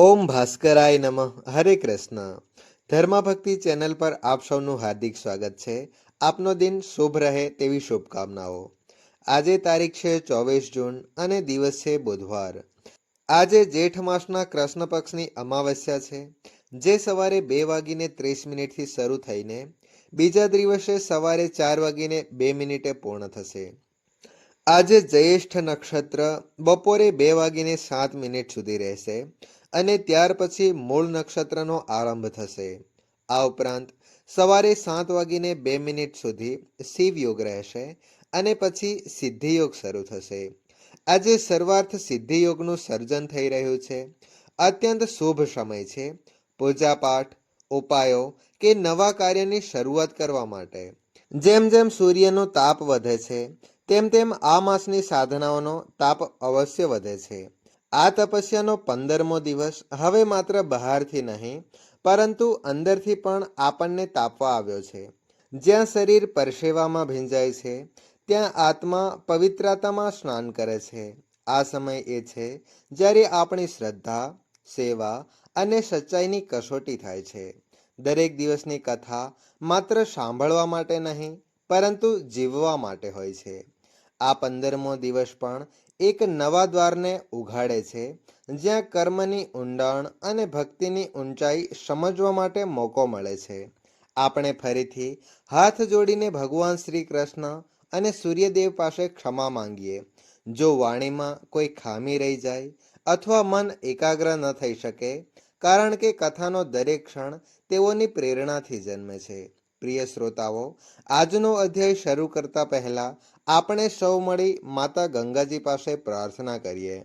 ઓમ ભાસ્કરાય નમઃ. હરે કૃષ્ણ. ધર્મભક્તિ ચેનલ પર આપ સૌનું હાર્દિક સ્વાગત છે. આપનો દિન શુભ રહે તેવી શુભકામનાઓ. આજે તારીખ છે ચોવીસ જૂન અને દિવસ છે બુધવાર. આજે જેઠ માસના કૃષ્ણ પક્ષની અમાવસ્યા છે. જે સવારે બે વાગીને ત્રીસ મિનિટથી શરૂ થઈને બીજા દિવસે સવારે ચાર વાગીને બે મિનિટે પૂર્ણ થશે. આજે જ્યેષ્ઠ નક્ષત્ર બપોરે બે વાગીને સાત મિનિટ સુધી રહેશે. અને ત્યાર પછી મૂળ નક્ષત્રનો આરંભ થશે. આ ઉપરાંત સવારે સાત વાગીને બે મિનિટ સુધી શિવયોગ રહેશે અને પછી સિદ્ધિ યોગ શરૂ થશે. આજે સર્વાર્થ સિદ્ધિયોગનું સર્જન થઈ રહ્યું છે. અત્યંત શુભ સમય છે. પૂજાપાઠ ઉપાયો કે નવા કાર્યની શરૂઆત કરવા માટે. જેમ જેમ સૂર્યનો તાપ વધે છે, તેમ તેમ આ માસની સાધનાઓનો તાપ અવશ્ય વધે છે. આ તપસ્યાનો પંદરમો દિવસ હવે માત્ર બહારથી નહીં, પરંતુ અંદરથી પણ આપણને તાપવા આવ્યો છે. જ્યાં શરીર પરસેવામાં ભીંજાય છે, ત્યાં આત્મા પવિત્રતામાં સ્નાન કરે છે. આ સમય એ છે જ્યારે આપણી શ્રદ્ધા, સેવા અને સચ્ચાઈની કસોટી થાય છે. દરેક દિવસની કથા માત્ર સાંભળવા માટે નહીં, પરંતુ જીવવા માટે હોય છે. આ પંદરમો દિવસ પણ એક નવા દ્વારને ઉઘાડે છે, જ્યાં કર્મની ઊંડાણ અને ભક્તિની ઊંચાઈ સમજવા માટે મોકો મળે છે. આપણે ફરીથી હાથ જોડીને ભગવાન શ્રી કૃષ્ણ અને સૂર્યદેવ પાસે ક્ષમા માંગીએ. જો વાણીમાં કોઈ ખામી રહી જાય અથવા મન એકાગ્ર ન થઈ શકે, કારણ કે કથાનો દરેક ક્ષણ તેઓની પ્રેરણાથી જન્મે છે. પ્રિય શ્રોતાઓ, આજનો અધ્યાય શરૂ કરતા પહેલા આપણે સૌ મળી માતા ગંગાજી પાસે પ્રાર્થના કરીએ.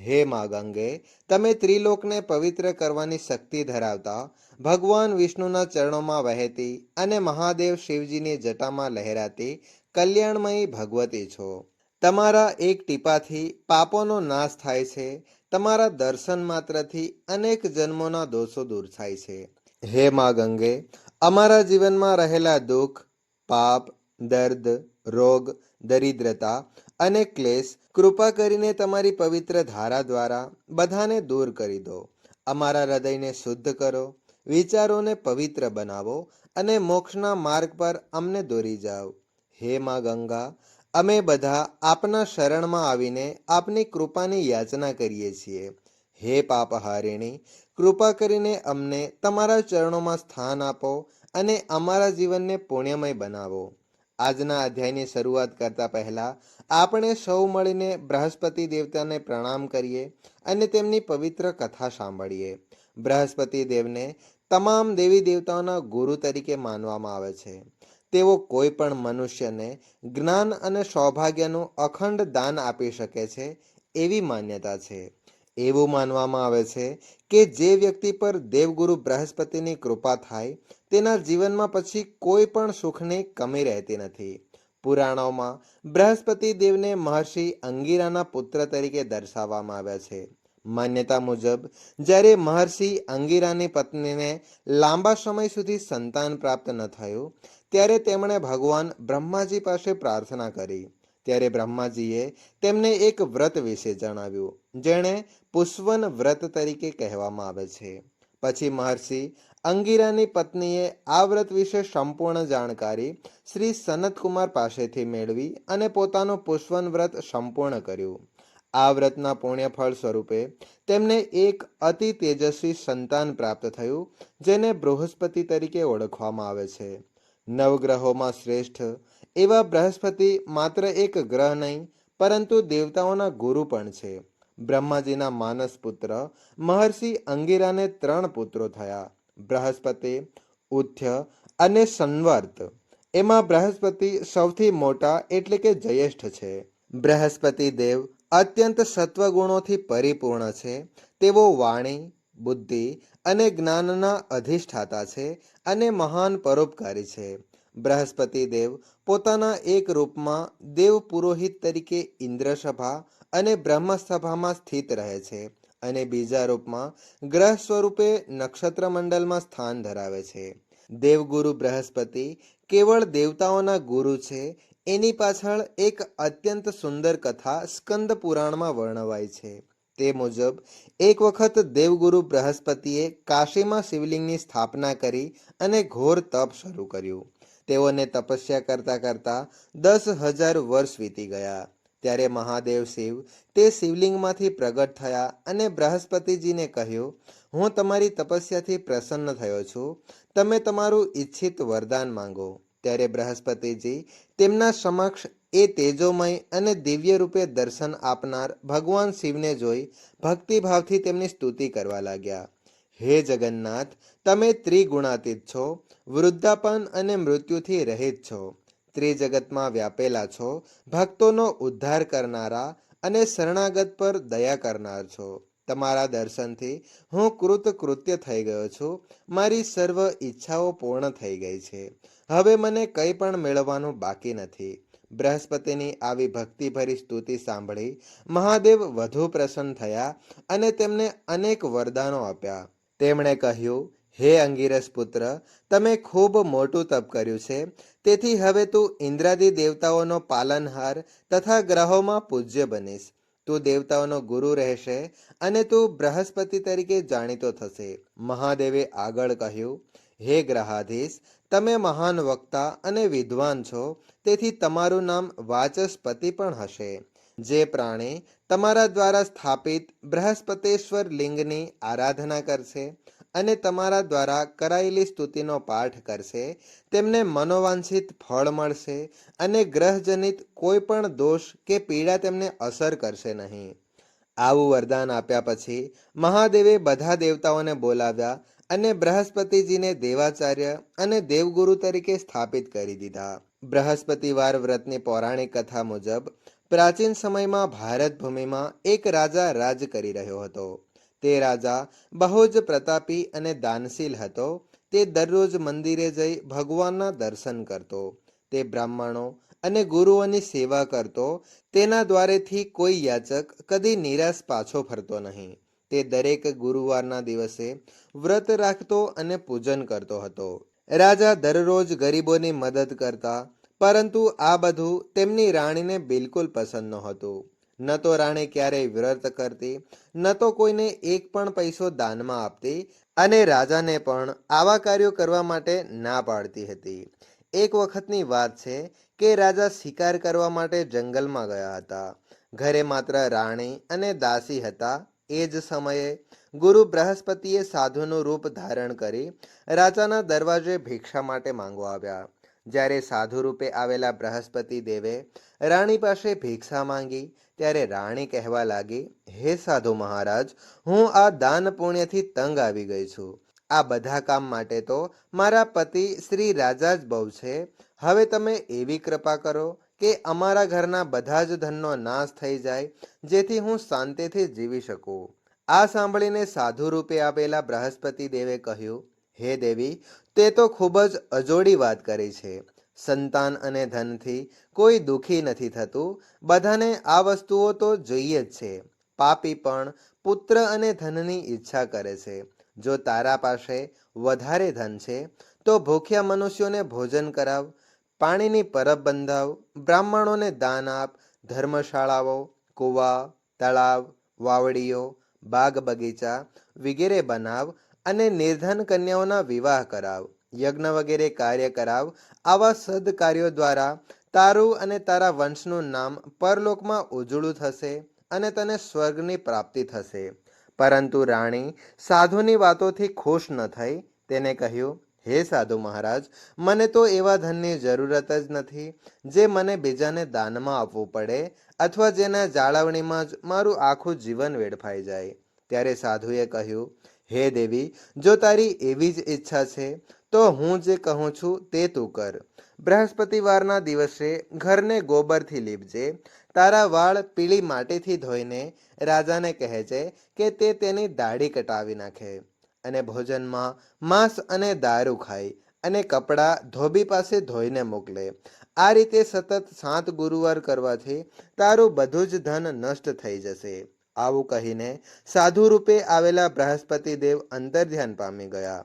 હે મા ગંગે, તમે ત્રિલોકને પવિત્ર કરવાની શક્તિ ધરાવતા, ભગવાન વિષ્ણુના ચરણોમાં વહેતી અને મહાદેવ શિવજીની જટામાં લહેરાતી કલ્યાણમયી ભગવતી છો. તમારા એક ટીપાથી પાપોનો નાશ થાય છે, તમારા દર્શન માત્રથી અનેક જન્મોના દોષો દૂર થાય છે. હે મા ગંગે, અમારા જીવનમાં રહેલા દુઃખ, પાપ, દર્દ, રોગ દરિદ્રતા અને ક્લેશ, કૃપા કરીને તમારી પવિત્ર ધારા દ્વારા બધાને દૂર કરી દો. અમારા હૃદયને શુદ્ધ કરો, વિચારોને પવિત્ર બનાવો અને મોક્ષના માર્ગ પર અમને દોરી જાઓ. હે મા ગંગા, અમે બધા આપના શરણમાં આવીને આપની કૃપાની યાચના કરીએ છીએ. હે પાપહારિણી, કૃપા કરીને અમને તમારા ચરણોમાં સ્થાન આપો અને અમારા જીવનને પુણ્યમય બનાવો. આજના અધ્યાયની શરૂઆત કરતા પહેલા આપણે સૌ મળીને બૃહસ્પતિ દેવતાને પ્રણામ કરીએ અને તેમની પવિત્ર કથા સાંભળીએ. બૃહસ્પતિ દેવને તમામ દેવી દેવતાઓના ગુરુ તરીકે માનવામાં આવે છે. તેઓ કોઈ પણ મનુષ્યને જ્ઞાન અને સૌભાગ્યનું અખંડ દાન આપી શકે છે એવી માન્યતા છે. એવું માનવામાં આવે છે કે જે વ્યક્તિ પર દેવગુરુ બૃહસ્પતિની કૃપા થાય, તેના જીવનમાં પછી કોઈ પણ સુખની કમી રહેતી નથી. પુરાણોમાં બૃહસ્પતિ દેવને મહર્ષિ અંગીરાના પુત્ર તરીકે દર્શાવવામાં આવ્યા છે. માન્યતા મુજબ, જ્યારે મહર્ષિ અંગીરાની પત્નીને લાંબા સમય સુધી સંતાન પ્રાપ્ત ન થયું, ત્યારે તેમણે ભગવાન બ્રહ્માજી પાસે પ્રાર્થના કરી. ત્યારે બ્રહ્માજીએ તેમને એક વ્રત વિશે જણાવ્યું, જેણે પુષ્વન વ્રત તરીકે કહેવામાં આવે છે. પછી મહર્ષિ અંગીરાની પત્નીએ આ વ્રત વિશે સંપૂર્ણ જાણકારી શ્રી સનતકુમાર પાસેથી મેળવી અને પોતાનું પુષ્વન વ્રત સંપૂર્ણ કર્યું. આ વ્રતના પુણ્યફળ સ્વરૂપે તેમને એક અતિ તેજસ્વી સંતાન પ્રાપ્ત થયું, જેને બૃહસ્પતિ તરીકે ઓળખવામાં આવે છે. નવગ્રહોમાં શ્રેષ્ઠ એવા બૃહસ્પતિ માત્ર એક ગ્રહ નહીં, પરંતુ દેવતાઓના ગુરુ પણ છે. બ્રહ્માજીના માનસ પુત્ર મહર્ષિ અંગીરાને ત્રણ પુત્રો થયા. બૃહસ્પતિ, ઉથ્ય અને સંવર્ત. એમાં બૃહસ્પતિ સૌથી મોટા એટલે કે જયેષ્ઠ છે. બૃહસ્પતિ દેવ અત્યંત સત્વગુણોથી પરિપૂર્ણ છે. તેઓ વાણી, બુદ્ધિ અને જ્ઞાનના અધિષ્ઠાતા છે અને મહાન પરોપકારી છે. બૃહસ્પતિ દેવ પોતાના એક રૂપમાં દેવ પુરોહિત તરીકે ઇન્દ્રસભા અને બ્રહ્મસભામાં સ્થિત રહે છે અને બીજા રૂપમાં ગ્રહ સ્વરૂપે નક્ષત્ર મંડળમાં સ્થાન ધરાવે છે. દેવગુરુ બૃહસ્પતિ કેવળ દેવતાઓના ગુરુ છે, એની પાછળ એક અત્યંત સુંદર કથા સ્કંદ પુરાણમાં વર્ણવાય છે. તે મુજબ, એક વખત દેવગુરુ બૃહસ્પતિએ કાશીમાં શિવલિંગની સ્થાપના કરી અને ઘોર તપ શરૂ કર્યું. તેઓને તપસ્યા કરતા કરતા દસ હજાર વર્ષ વીતી ગયા. ત્યારે મહાદેવ શિવ તે શિવલિંગમાંથી પ્રગટ થયા અને બૃહસ્પતિજીને કહ્યું, હું તમારી તપસ્યાથી પ્રસન્ન થયો છું. તમે તમારું ઈચ્છિત વરદાન માંગો. ત્યારે બૃહસ્પતિજી તેમના સમક્ષ એ તેજોમય અને દિવ્ય રૂપે દર્શન આપનાર ભગવાન શિવને જોઈ ભક્તિભાવથી તેમની સ્તુતિ કરવા લાગ્યા. હે જગન્નાથ, તમે ત્રિગુણાતીત છો, વૃદ્ધાપન અને મૃત્યુથી રહિત છો. ત્રિજગતમાં વ્યાપેલા છો, ભક્તોનો ઉદ્ધાર કરનારા અને શરણાગત પર દયા કરનાર છો. તમારા દર્શનથી હું કૃત કૃત્ય થઈ ગયો છું, મારી સર્વ ઈચ્છાઓ પૂર્ણ થઈ ગઈ છે. હવે મને કંઈ પણ મેળવવાનું બાકી નથી. બૃહસ્પતિની આવી ભક્તિભરી સ્તુતિ સાંભળી મહાદેવ વધુ પ્રસન્ન થયા અને તેમને અનેક વરદાનો આપ્યા. તેમણે કહ્યું, હે અંગીરસ પુત્ર, તમે ખૂબ મોટું તપ કર્યું છે. તેથી હવે તું ઇન્દ્રાદી દેવતાઓનો પાલનહાર તથા ગ્રહોમાં પૂજ્ય બનીશ. તું દેવતાઓનો ગુરુ રહેશે અને તું બૃહસ્પતિ તરીકે જાણીતો થશે. મહાદેવે આગળ કહ્યું, હે ગ્રહાધીશ, તમે મહાન વક્તા અને વિદ્વાન છો. તેથી તમારું નામ વાચસ્પતિ પણ હશે. જે પ્રાણી તમારા દ્વારા સ્થાપિત બૃહસ્પતેશ્વર લિંગની આરાધના કરશે અને તમારા દ્વારા કરાયેલી સ્તુતિનો પાઠ કરશે, તેમને મનોવાંછિત ફળ મળશે અને ગ્રહજનિત કોઈ પણ દોષ કે પીડા તેમને અસર કરશે નહીં. આવું વરદાન આપ્યા પછી મહાદેવે બધા દેવતાઓને બોલાવ્યા અને બૃહસ્પતિજીને દેવાચાર્ય અને દેવગુરુ તરીકે સ્થાપિત કરી દીધા. બૃહસ્પતિવાર વ્રતની પૌરાણિક કથા મુજબ પ્રાચીન સમયમાં ભારત ભૂમિમાં એક રાજા રાજ કરી રહ્યો હતો. તે રાજા બહુ જ પ્રતાપી અને દાનશીલ હતો. તે દરરોજ મંદિરે જઈ ભગવાનના દર્શન કરતો. તે બ્રાહ્મણો અને ગુરુઓની સેવા કરતો. તેના દ્વારેથી કોઈ યાચક કદી નિરાશ પાછો ફરતો નહીં. તે દરેક ગુરુવારના દિવસે વ્રત રાખતો અને પૂજન કરતો હતો. રાજા દરરોજ ગરીબોની મદદ કરતા પરંતુ આ બધું તેમની રાણીને બિલકુલ પસંદ નહોતું. ન તો રાણી ક્યારેય વ્રત કરતી, ન તો કોઈને એક પણ પૈસો દાનમાં આપતી અને રાજાને પણ આવા કાર્યો કરવા માટે ના પાડતી હતી. એક વખતની વાત છે કે રાજા શિકાર કરવા માટે જંગલમાં ગયા હતા. ઘરે માત્ર રાણી અને દાસી હતા. એ જ સમયે ગુરુ બૃહસ્પતિએ સાધુનું રૂપ ધારણ કરી રાજાના દરવાજે ભિક્ષા માટે માંગવા આવ્યા. જ્યારે સાધુ રૂપે આવેલા બૃહસ્પતિ દેવે રાણી પાસે ભિક્ષા માંગી, ત્યારે રાણી કહેવા લાગી, હે સાધુ મહારાજ, હું આ દાન પુણ્યથી તંગ આવી ગઈ છું. આ બધા કામ માટે તો મારા પતિ શ્રી રાજા જ બહુ છે. હવે તમે એવી કૃપા કરો કે અમારા ઘરના બધા જ ધનનો નાશ થઈ જાય, જેથી હું શાંતિથી જીવી શકું. આ સાંભળીને સાધુ રૂપે આવેલા બૃહસ્પતિ દેવે કહ્યું હે દેવી, તે તો ખૂબ જ અજોડી વાત કરી છે. સંતાન અને ધનથી કોઈ દુઃખી નથી થતું. બધાને આ વસ્તુઓ તો જોઈએ જ છે. પાપી પણ પુત્ર અને ધનની ઈચ્છા કરે છે. જો તારા પાસે વધારે ધન છે, તો ભૂખ્યા મનુષ્યોને ભોજન કરાવ, પાણીની પરબ બંધાવ, બ્રાહ્મણોને દાન આપ, ધર્મશાળાઓ, કૂવા, તળાવ, વાવડીઓ, બાગ બગીચા વગેરે બનાવ અને નિર્ધન કન્યાઓના વિવાહ કરાવ, યજ્ઞ વગેરે કાર્ય કરાવ, આવા સદકાર્યો દ્વારા તારું અને તારા વંશનું નામ પરલોકમાં ઉજળું થશે અને તને સ્વર્ગની પ્રાપ્તિ થશે. પરંતુ રાણી સાધુની વાતોથી ખુશ ન થઈ. તેને કહ્યું, હે સાધુ મહારાજ, મને તો એવા ધનની જરૂરત જ નથી જે મને બીજાને દાનમાં આપવું પડે અથવા જેના જાળવણીમાં જ મારું આખું જીવન વેડફાઈ જાય. ત્યારે સાધુએ કહ્યું હે દેવી, જો તારી એવી જ ઈચ્છા છે, તો હું જે કહું છું તે તું કર. બૃહસ્પતિવારના દિવસે ઘરને ગોબરથી લીપજે, તારા વાળ પીળી માટીથી ધોઈને રાજાને કહે છે કે તે તેની દાઢી કટાવી નાખે અને ભોજનમાં માંસ અને દારૂ ખાય અને કપડાં ધોબી પાસે ધોઈને મોકલે. આ રીતે સતત સાત ગુરુવાર કરવાથી તારું બધું જ ધન નષ્ટ થઈ જશે. આવું કહીને સાધુ રૂપે આવેલા બૃહસ્પતિ દેવ અંતર્ધ્યાન પામી ગયા.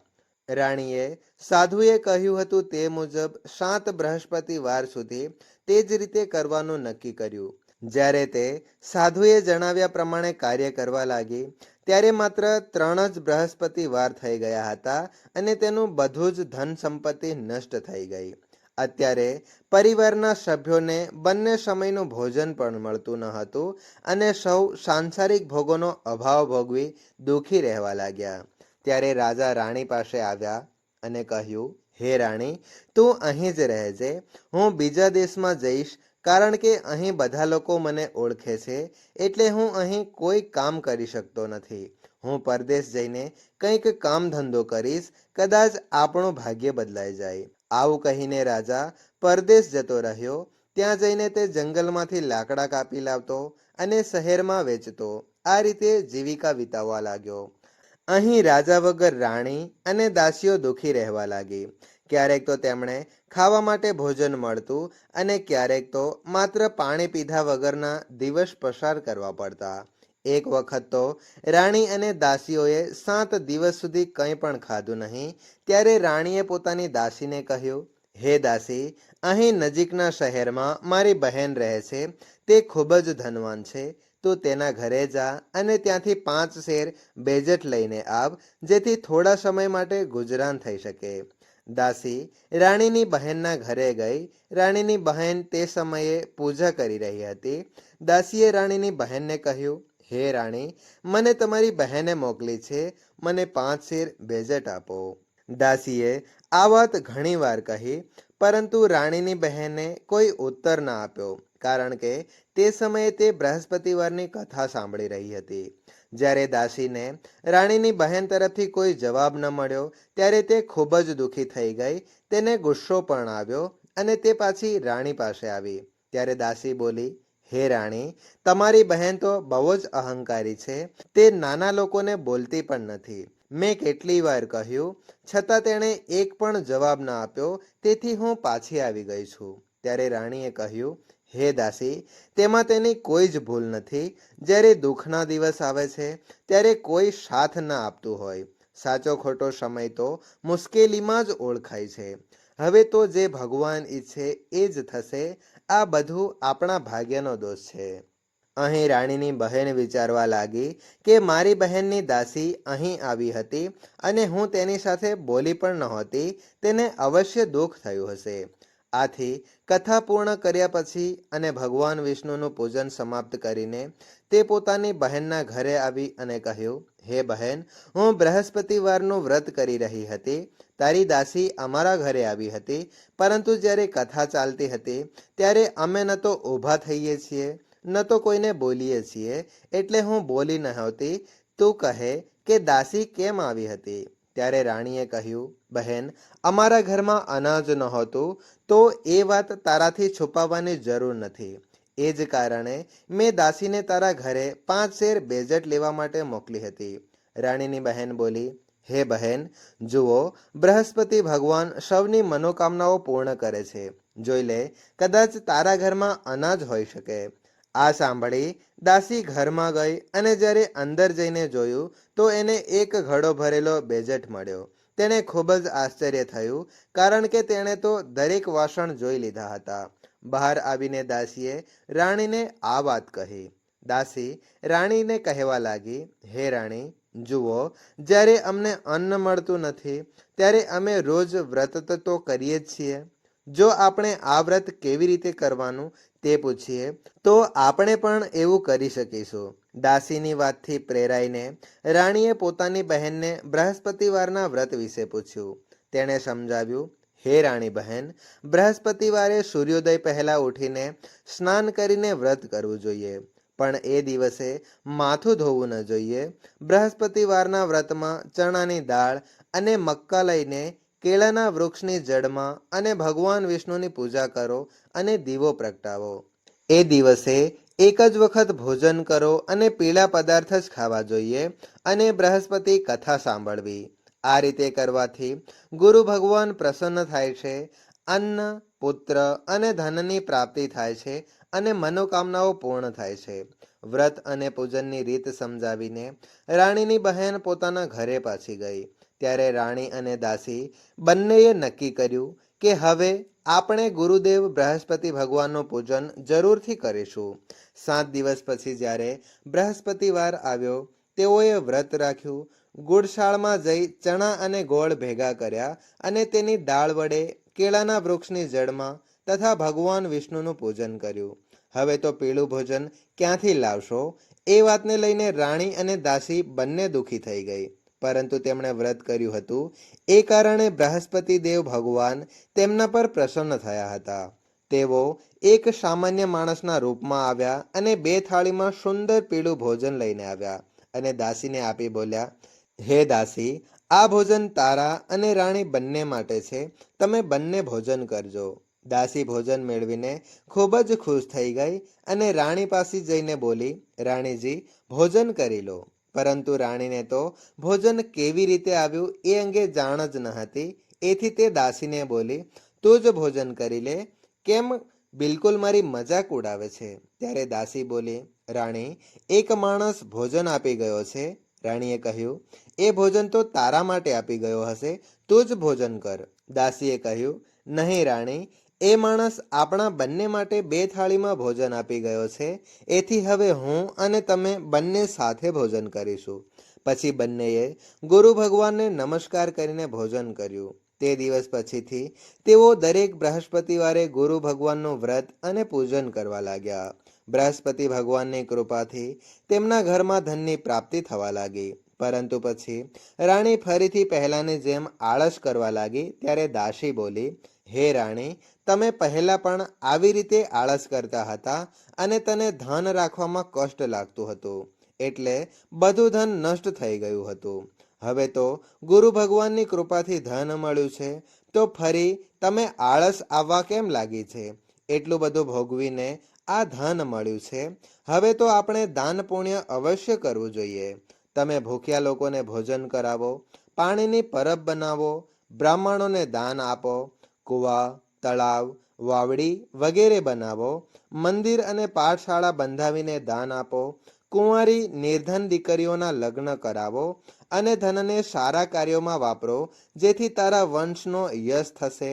રાણીએ સાધુએ કહ્યું હતું તે મુજબ સાત બૃહસ્પતિ વાર સુધી તે જ રીતે કરવાનું નક્કી કર્યું. જ્યારે તે સાધુએ જણાવ્યા પ્રમાણે કાર્ય કરવા લાગી, ત્યારે માત્ર ત્રણ જ બૃહસ્પતિ વાર થઈ ગયા હતા અને તેનું બધું જ ધન સંપત્તિ નષ્ટ થઈ ગઈ. અત્યારે પરિવારના સભ્યોને બંને સમયનું ભોજન પણ મળતું ન હતું અને સૌ સાંસારિક ભોગોનો અભાવ ભોગવી દુઃખી રહેવા લાગ્યા. ત્યારે રાજા રાણી પાસે આવ્યા અને કહ્યું, હે રાણી, તું અહીં જ રહેજે. હું બીજા દેશમાં જઈશ કારણ કે અહીં બધા લોકો મને ઓળખે છે એટલે હું અહીં કોઈ કામ કરી શકતો નથી. હું પરદેશ જઈને કંઈક કામ ધંધો કરીશ, કદાચ આપણું ભાગ્ય બદલાઈ જાય. આવું કહીને રાજા પરદેશ જતો રહ્યો. ત્યાં જઈને તે જંગલમાંથી લાકડા કાપી લાવતો અને શહેરમાં વેચતો. આ રીતે જીવિકા વિતાવવા લાગ્યો. અહીં રાજા વગર રાણી અને દાસીઓ દુઃખી રહેવા લાગી. ક્યારેક તો તેમણે ખાવા માટે ભોજન મળતું અને ક્યારેક તો માત્ર પાણી પીધા વગરના દિવસ પસાર કરવા પડતા. એક વખત તો રાણી અને દાસીઓએ સાત દિવસ સુધી કંઈ પણ ખાધું નહીં, ત્યારે રાણીએ પોતાની દાસીને કહ્યું, હે દાસી, અહીં નજીકના શહેરમાં મારી બહેન રહે છે, તે ખૂબ જ ધનવાન છે, તું તેના ઘરે જા અને ત્યાંથી પાંચ શેર બેજટ લઈને આવ, જેથી થોડા સમય માટે ગુજરાન થઈ શકે. દાસી રાણીની બહેનના ઘરે ગઈ. રાણીની બહેન તે સમયે પૂજા કરી રહી હતી. દાસીએ રાણીની બહેનને કહ્યું હે રાણી, મને તમારી બહેને મોકલી છે, મને પાંચ શેર બેજટ આપો. દાસીએ આ વાત ઘણીવાર કહી, પરંતુ રાણીની બહેને કોઈ ઉત્તર ના આપ્યો, કારણ કે તે સમયે તે બૃહસ્પતિવારની કથા સાંભળી રહી હતી. જ્યારે દાસીને રાણીની બહેન તરફથી કોઈ જવાબ ન મળ્યો, ત્યારે તે ખૂબ જ દુઃખી થઈ ગઈ, તેને ગુસ્સો પણ આવ્યો અને તે પાછી રાણી પાસે આવી. ત્યારે દાસી બોલી હે રાણી, તમારી બહેન તો બહુ જ અહંકારી છે. તે નાના લોકોને બોલતી પણ નથી. મેં કેટલી વાર કહ્યું, છતાં તેણે એક પણ જવાબ ના આપ્યો, તેથી હું પાછી આવી ગઈ છું. ત્યારે રાણીએ કહ્યું, હે દાસી, તેમાં તેની કોઈ જ ભૂલ નથી. જ્યારે દુઃખના દિવસ આવે છે, ત્યારે કોઈ સાથ ના આપતું હોય. સાચો ખોટો સમય તો મુશ્કેલીમાં જ ઓળખાય છે. હવે તો જે ભગવાન ઈચ્છે એ જ થશે આ બધું આપણા ભાગ્યનો દોષ છે. અહીં રાણીની બહેન વિચારવા લાગી કે મારી બહેનની દાસી અહીં આવી હતી અને હું તેની સાથે બોલી પણ નહોતી, તેને અવશ્ય દુઃખ થયું હશે. આથી કથા પૂર્ણ કર્યા પછી અને ભગવાન વિષ્ણુનું પૂજન સમાપ્ત કરીને તે પોતાની બહેનના ઘરે આવી અને કહ્યું હે બહેન, હું બૃહસ્પતિવારનું વ્રત કરી રહી હતી. તારી દાસી અમારા ઘરે આવી હતી. પરંતુ જ્યારે કથા ચાલતી હતી, ત્યારે અમે ન તો ઊભા થઈએ છીએ, ન તો કોઈને બોલીએ છીએ, એટલે હું બોલી નહોતી તું કહે કે દાસી કેમ આવી હતી? ત્યારે રાણીએ કહ્યું, બહેન, અમારા ઘરમાં અનાજ નહોતું, તો એ વાત તારાથી છુપાવવાની જરૂર નથી. એ જ કારણે મેં દાસીને તારા ઘરે પાંચ શેર બેજટ લેવા માટે મોકલી હતી. રાણીની બહેન બોલી, હે બહેન, જુઓ, બૃહસ્પતિ ભગવાન સૌની મનોકામનાઓ પૂર્ણ કરે છે. જોઈ લે, કદાચ તારા ઘરમાં અનાજ હોઈ શકે. આ સાંભળી દાસી ઘરમાં ગઈ અને જ્યારે અંદર જઈને જોયું, તો એને એક ઘડો ભરેલો બેજટ મળ્યો. તેને ખૂબ જ આશ્ચર્ય થયું, કારણ કે તેણે તો દરેક વાસણ જોઈ લીધા હતા. બહાર આવીને દાસીએ રાણીને આ વાત કહી. દાસી રાણીને કહેવા લાગી, હે રાણી, જુઓ, જ્યારે અમને અન્ન મળતું નથી, ત્યારે અમે રોજ વ્રત તો કરીએ જ છીએ. જો આપણે આ વ્રત કેવી રીતે કરવાનું તે પૂછીએ, તો આપણે પણ એવું કરી શકીશું. દાસીની વાતથી પ્રેરાઈને રાણીએ પોતાની બહેનને બૃહસ્પતિવારના વ્રત વિશે પૂછ્યું. તેણે સમજાવ્યું હે રાણી બહેન, બૃહસ્પતિવારે સૂર્યોદય પહેલા ઉઠીને સ્નાન કરીને વ્રત કરવું જોઈએ. પણ એ દિવસે માથું ધોવું ન જોઈએ. બૃહસ્પતિવારના વ્રતમાં ચણાની દાળ અને મક્કા લઈને કેળાના વૃક્ષની જડમાં અને ભગવાન વિષ્ણુની પૂજા કરો અને દીવો પ્રગટાવો. એ દિવસે એક જ વખત ભોજન કરો અને પીળા પદાર્થ જ ખાવા જોઈએ અને બૃહસ્પતિ કથા સાંભળવી. આ રીતે કરવાથી ગુરુ ભગવાન પ્રસન્ન થાય છે, અન્ન, પુત્ર અને ધનની પ્રાપ્તિ થાય છે અને મનોકામનાઓ પૂર્ણ થાય છે. વ્રત અને પૂજનની રીત સમજાવીને રાણીની બહેન પોતાના ઘરે પાછી ગઈ. ત્યારે રાણી અને દાસી બંનેએ નક્કી કર્યું કે હવે આપણે ગુરુદેવ બૃહસ્પતિ ભગવાનનું પૂજન જરૂરથી કરીશું. સાત દિવસ પછી જ્યારે બૃહસ્પતિવાર આવ્યો, તેઓએ વ્રત રાખ્યું ગુડશાળમાં જઈ ચણા અને ગોળ ભેગા કર્યા અને તેની દાળ વડે કેળાના વૃક્ષની જડમાં તથા ભગવાન વિષ્ણુનું પૂજન કર્યું. હવે તો પીળું ભોજન ક્યાંથી લાવશો? એ વાતને લઈને રાણી અને દાસી બંને દુઃખી થઈ ગઈ. પરંતુ તેમણે વ્રત કર્યું હતું. એ કારણે બૃહસ્પતિ દેવ ભગવાન તેમના પર પ્રસન્ન થયા હતા. તેઓ એક સામાન્ય માણસના રૂપમાં આવ્યા અને બે થાળીમાં સુંદર પીળું ભોજન લઈને આવ્યા અને દાસીને આપી બોલ્યા હે દાસી, આ ભોજન તારા અને રાણી બંને માટે છે. તમે બંને ભોજન કરજો. દાસી ભોજન મેળવીને ખૂબ જ ખુશ થઈ ગઈ અને રાણી પાસે જઈને બોલી, રાણીજી, ભોજન કરી લો. પરંતુ રાણીને તો ભોજન કેવી રીતે આવ્યું એ અંગે જાણ જ ન હતી. એથી તે દાસીને બોલી, તું જ ભોજન કરી લે. કેમ બિલકુલ મારી મજાક ઉડાવે છે? ત્યારે દાસી બોલી, રાણી, એક માણસ ભોજન આપી ગયો છે. રાણીએ કહ્યું એ ભોજન તો તારા માટે આપી ગયો હશે, તું જ ભોજન કર. દાસીએ કહ્યું, નહીં રાણી, એ માણસ આપણા બંને માટે બે થાળીમાં ભોજન આપી ગયો છે, એથી હવે હું અને તમે બંને સાથે ભોજન કરીશું. પછી બંનેએ ગુરુ ભગવાનને નમસ્કાર કરીને ભોજન કર્યું. તે દિવસ પછીથી તેઓ દરેક બૃહસ્પતિવારે ગુરુ ભગવાનનું વ્રત અને પૂજન કરવા લાગ્યા. બૃહસ્પતિ ભગવાનની કૃપાથી તેમના ઘરમાં ધનની પ્રાપ્તિ થવા લાગી. પરંતુ પછી રાણી ફરીથી પહેલાંની જેમ આળસ કરવા લાગી, ત્યારે દાસી બોલી, હે રાણી, તમે પહેલાં પણ આવી રીતે આળસ કરતા હતા અને તને ધન રાખવામાં કષ્ટ લાગતું હતું, એટલે બધું ધન નષ્ટ થઈ ગયું હતું. હવે તો ગુરુ ભગવાનની કૃપાથી ધન મળ્યું છે, તો ફરી તમે આળસ આવવા કેમ લાગી છે? એટલું બધું ભોગવીને આ ધન મળ્યું છે. હવે તો આપણે દાન પુણ્ય અવશ્ય કરવું જોઈએ. તમે ભૂખ્યા લોકોને ભોજન કરાવો, પાણીની પરબ બનાવો, બ્રાહ્મણોને દાન આપો, કૂવા, તળાવ, વાવડી વગેરે બનાવો, મંદિર અને પાઠશાળા બંધાવીને દાન આપો, કુંવારી નિર્ધન દીકરીઓના લગ્ન કરાવો અને ધનને સારા કાર્યોમાં વાપરો, જેથી તારા વંશનો યશ થશે,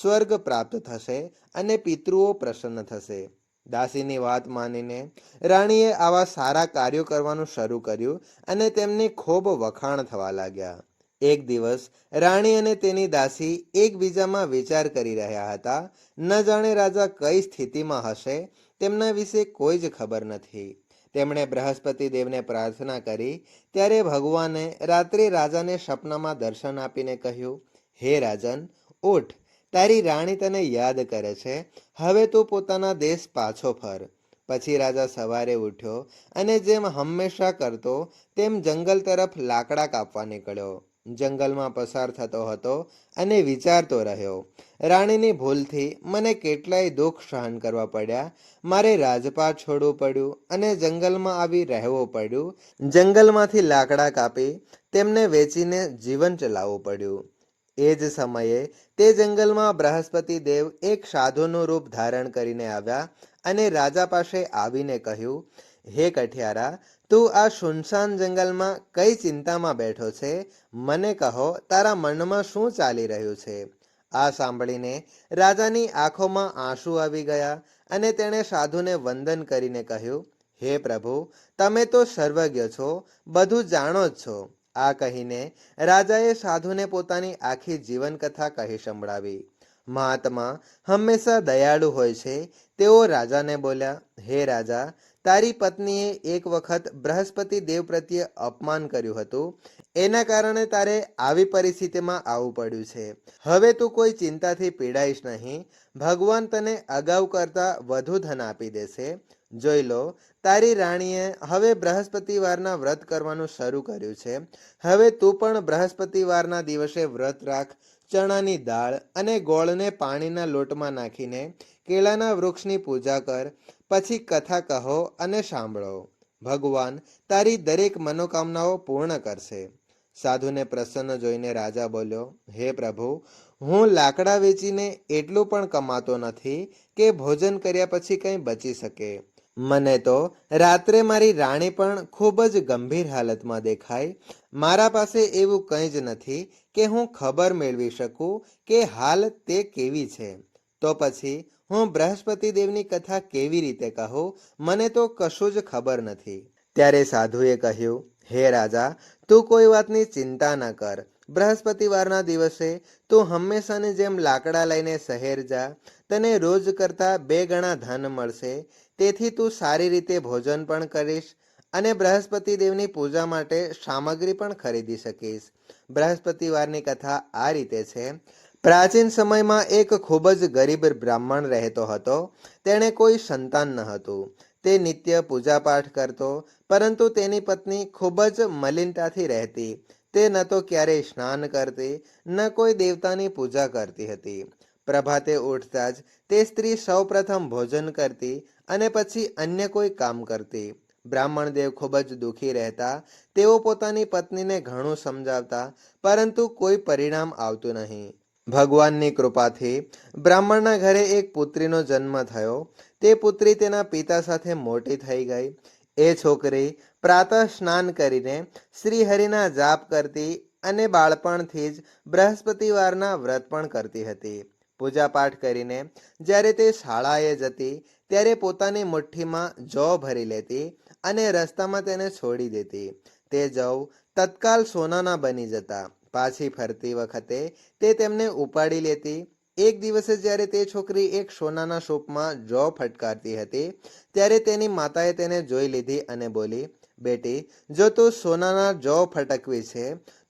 સ્વર્ગ પ્રાપ્ત થશે અને પિતૃઓ પ્રસન્ન થશે. દાસીની વાત માનીને રાણીએ આવા સારા કાર્યો કરવાનું શરૂ કર્યું અને તેમની ખૂબ વખાણ થવા લાગ્યા. એક દિવસ રાણી અને તેની દાસી એકબીજામાં વિચાર કરી રહ્યા હતા. ન જાણે રાજા કઈ સ્થિતિમાં હશે, તેમના વિશે કોઈ જ ખબર નથી. તેમણે બૃહસ્પતિ દેવને પ્રાર્થના કરી, ત્યારે ભગવાને રાત્રે રાજાને સપનામાં દર્શન આપીને કહ્યું, હે રાજન, ઉઠ તારી રાણી તને યાદ કરે છે. હવે તું પોતાના દેશ પાછો ફર. પછી રાજા સવારે ઉઠ્યો અને જેમ હંમેશા કરતો તેમ જંગલ તરફ લાકડા કાપવા નીકળ્યો. જંગલમાં પસાર થતો હતો અને વિચારતો રહ્યો, રાણીની ભૂલથી મને કેટલાય દુઃખ સહન કરવા પડ્યા. મારે રાજપાટ છોડવું પડ્યું અને જંગલમાં આવી રહેવું પડ્યું. જંગલમાંથી લાકડા કાપી તેમને વેચીને જીવન ચલાવવું પડ્યું. એ જ સમયે તે જંગલમાં બૃહસ્પતિ દેવ એક સાધુનું રૂપ ધારણ કરીને આવ્યા અને રાજા પાસે આવીને કહ્યું, હે કઠિયારા, તું આ સુનસાન જંગલમાં કઈ ચિંતામાં બેઠો છે? મને કહો, તારા મનમાં શું ચાલી રહ્યું છે? આ સાંભળીને રાજાની આંખોમાં આંસુ આવી ગયા અને તેણે સાધુને વંદન કરીને કહ્યું, હે પ્રભુ, તમે તો સર્વજ્ઞ છો, બધું જાણો જ છો. આ કહીને રાજાએ સાધુને પોતાની આખી જીવનકથા કહી સંભળાવી. મહાત્મા હંમેશા દયાળુ હોય છે. તેઓ રાજાને બોલ્યા, હે રાજા, તારી પત્નીએ એક વખત બૃહસ્પતિ દેવ પ્રત્યે અપમાન કર્યું હતું. એના કારણે તારે આવી પરિસ્થિતિમાં આવવું પડ્યું છે. હવે તું કોઈ ચિંતાથી પીડાઈશ નહીં. ભગવાન તને અગાઉ કરતાં વધુ ધન આપી દેશે. જોઈ લો તારી રાણીએ હવે બૃહસ્પતિવારના વ્રત કરવાનું શરૂ કર્યું છે. હવે તું પણ બૃહસ્પતિવારના દિવસે વ્રત રાખ, ચણાની દાળ અને ગોળને પાણીના લોટમાં નાખીને કેળાના વૃક્ષની પૂજા કર, પછી કથા કહો અને સાંભળો. ભગવાન તારી દરેક મનોકામનાઓ પૂર્ણ કરશે. સાધુને પ્રસન્ન જોઈને રાજા બોલ્યો, હે પ્રભુ, હું લાકડા વેચીને એટલું પણ કમાતો નથી કે ભોજન કર્યા પછી કંઈ બચી શકે. મને તો રાત્રે મારી રાણી પણ ખૂબ જ ગંભીર હાલતમાં દેખાય મારા પાસે એવું કંઈ જ નથી કે હું ખબર મેળવી શકું કે હાલ તે કેવી છે. તો પછી હું બૃહસ્પતિ દેવની કથા કેવી રીતે કહું, મને તો કશું જ ખબર નથી. ત્યારે સાધુએ કહ્યું, હે રાજા, તું કોઈ વાતની ચિંતા ન કર. બૃહસ્પતિવારના દિવસે તું હંમેશાની જેમ લાકડા લઈને શહેર જા. તને રોજ કરતાં બે ગણા ધન મળશે. તેથી તું સારી રીતે ભોજન પણ કરીશ અને બૃહસ્પતિ દેવની પૂજા માટે સામગ્રી પણ ખરીદી શકીશ. બૃહસ્પતિવારની કથા આ રીતે છે. પ્રાચીન સમયમાં એક ખૂબ જ ગરીબ બ્રાહ્મણ રહેતો હતો. તેણે કોઈ સંતાન ન હતું. તે નિત્ય પૂજાપાઠ કરતો, પરંતુ તેની પત્ની ખૂબ જ મલિનતાથી રહેતી. તે ન તો ક્યારેય સ્નાન કરતી, ન કોઈ દેવતાની પૂજા કરતી હતી. પ્રભાતે ઉઠતા જ તે સ્ત્રી સૌપ્રથમ ભોજન કરતી અને પછી અન્ય કોઈ કામ કરતી. બ્રાહ્મણ દેવ ખૂબ જ દુઃખી રહેતા, તેઓ પોતાની પત્નીને ઘણું સમજાવતા, પરંતુ કોઈ પરિણામ આવતું નહીં. ભગવાનની કૃપાથી બ્રાહ્મણના ઘરે એક પુત્રીનો જન્મ થયો. તે પુત્રી તેના પિતા સાથે મોટી થઈ ગઈ. એ છોકરી પ્રાતઃ સ્નાન કરીને શ્રીહરિના જાપ કરતી અને બાળપણથી જ બૃહસ્પતિવારના વ્રત પણ કરતી હતી. પૂજાપાઠ કરીને જ્યારે તે શાળાએ જતી, ત્યારે પોતાની મુઠ્ઠીમાં જવ ભરી લેતી અને રસ્તામાં તેને છોડી દેતી. તે જવ તત્કાલ સોનાના બની જતા. પાછી ફરતી વખતે તે તેમને ઉપાડી લેતી. એક દિવસે જ્યારે તે છોકરી એક સોનાના શોપમાં જો ફટકારતી હતી, ત્યારે તેની માતાએ તેને જોઈ લીધી અને બોલી, બેટી, જો તું સોનાના જો ફટકવી છે,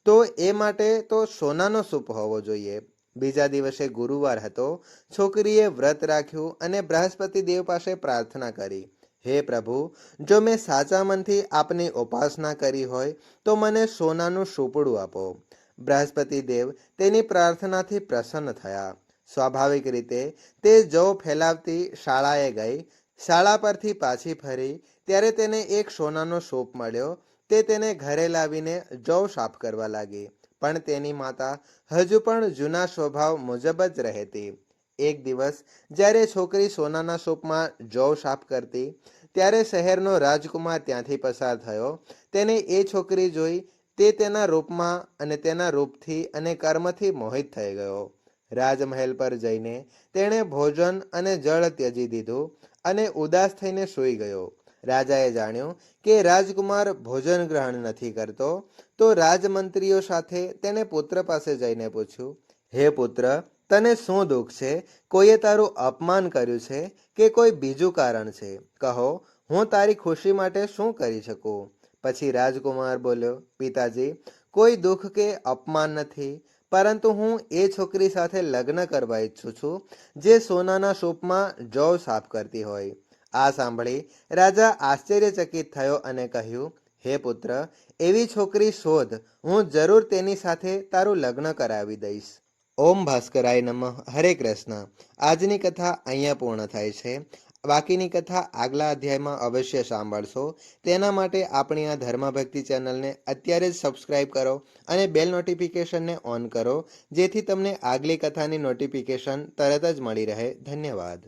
તો એ માટે તો સોનાનો સૂપ હોવો જોઈએ. બીજા દિવસે ગુરુવાર હતો, છોકરીએ વ્રત રાખ્યું અને બૃહસ્પતિ દેવ પાસે પ્રાર્થના કરી, હે પ્રભુ, જો મેં સાચા મનથી આપની ઉપાસના કરી હોય, તો મને સોનાનું સુપડું આપો. બૃહસ્પતિ દેવ તેની પ્રાર્થનાથી પ્રસન્ન થયા. સ્વાભાવિક રીતે તે જવ ફેલાવતી શાળાએ ગઈ. શાળા પરથી પાછી ફરી, ત્યારે તેને એક સોનાનો સૂપ મળ્યો. તે તેને ઘરે લાવીને જવ સાફ કરવા લાગી. પણ તેની માતા હજુ પણ જૂના સ્વભાવ મુજબ જ રહેતી. એક દિવસ, જ્યારે છોકરી સોનાના સૂપમાં જોવ સાફ કરતી, ત્યારે શહેરનો રાજકુમાર ત્યાંથી પસાર થયો. તેને એ છોકરી જોઈ તે તેના રૂપમાં અને તેના રૂપથી અને કર્મથી મોહિત થઈ ગયો. રાજમહેલ પર જઈને તેણે ભોજન અને જળ ત્યજી દીધું અને ઉદાસ થઈને સૂઈ ગયો. રાજાએ જાણ્યું કે રાજકુમાર ભોજન ગ્રહણ નથી કરતો તો રાજમંત્રીઓ સાથે તેણે પુત્ર પાસે જઈને પૂછ્યું, હે પુત્ર, તને શું દુઃખ છે? કોઈએ તારું અપમાન કર્યું છે કે કોઈ બીજું કારણ છે? કહો, હું તારી ખુશી માટે શું કરી શકું? પછી રાજકુમાર બોલ્યો, પિતાજી, કોઈ દુઃખ કે અપમાન નથી, પરંતુ હું એ છોકરી સાથે લગ્ન કરવા ઈચ્છું છું, જે સોનાના સૂપમાં જવ સાફ કરતી હોય. આ સાંભળી રાજા આશ્ચર્યચકિત થયો અને કહ્યું હે પુત્ર, એવી છોકરી શોધ. હું જરૂર તેની સાથે તારું લગ્ન કરાવી દઈશ. ઓમ ભાસ્કરાય નમઃ. હરે કૃષ્ણ. આજની કથા અહીંયા પૂર્ણ થાય છે. બાકીની કથા આગલા અધ્યાયમાં અવશ્ય સાંભળશો. તેના માટે આપણી આ ધર્મભક્તિ ચેનલને અત્યારે જ સબસ્ક્રાઇબ કરો અને બેલ નોટિફિકેશનને ઓન કરો, જેથી તમને આગલી કથાની નોટિફિકેશન તરત જ મળી રહે. ધન્યવાદ.